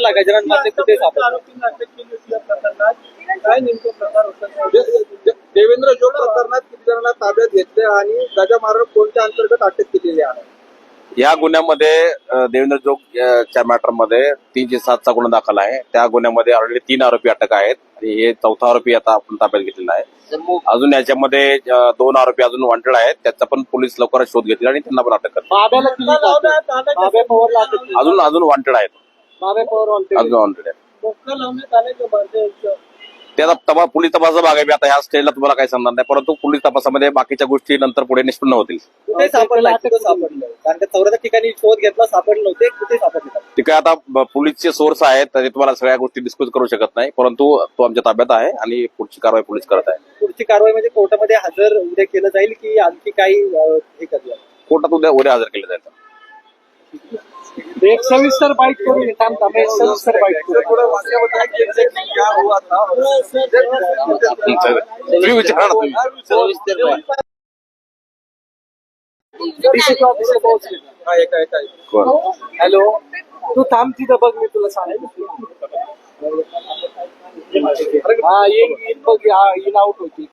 सापडला गजानन माते कुठे देवेंद्र जोग प्रकरणात किती जणांना ताब्यात घेतले आणि गजा मारण कोणत्या अंतर्गत अटक केलेली आहे? या गुन्ह्यामध्ये देवेंद्र जोग च्या मॅटरमध्ये तीनशे सातचा गुन्हा दाखल आहे. त्या गुन्ह्यामध्ये ऑलरेडी तीन आरोपी अटक आहेत आणि हे चौथा आरोपी आता आपण ताब्यात घेतलेला आहे. अजून याच्यामध्ये दोन आरोपी अजून वॉन्टेड आहेत. त्याचा पण पोलीस लवकरच शोध घेतील आणि त्यांना पण अटक करतील. अजून अजून वॉन्टेड आहेत. त्याचा तपास पोलीस तपासाचा भाग आहे मी आता ह्या स्टेजला तुम्हाला काही सांगणार नाही. परंतु पोलीस तपासामध्ये बाकीच्या गोष्टी नंतर पुढे निष्पन्न होतील. कुठे सापडला? कुठे सापडलं. कारण का चौऱ्याच्या ठिकाणी शोध घेतला सापडले नव्हते. कुठे सापडले? ते काय आता पोलीसचे सोर्स आहेत तर ते तुम्हाला सगळ्या गोष्टी डिस्क्लोज करू शकत नाही. परंतु तो आमच्या ताब्यात आहे आणि पुढची कारवाई पोलीस करत आहे. पुढची कारवाई म्हणजे कोर्टामध्ये हजर उद्या केलं जाईल की आणखी काही हे कोर्टात उद्या उद्या हजर केलं जाईल. एक सविस्तर बाईट करू थांब थांब एक सविस्तर बाईट इससे थोड़ा वाक्य बताएं कि exactly क्या हुआ था. तुम्ही विचारा ना तुम्ही. पोहोचले हा एका एका कोण? हॅलो तू थांब तिथं बघ मी तुला सांगेन हा येईन बघ हा येईन आउट होती.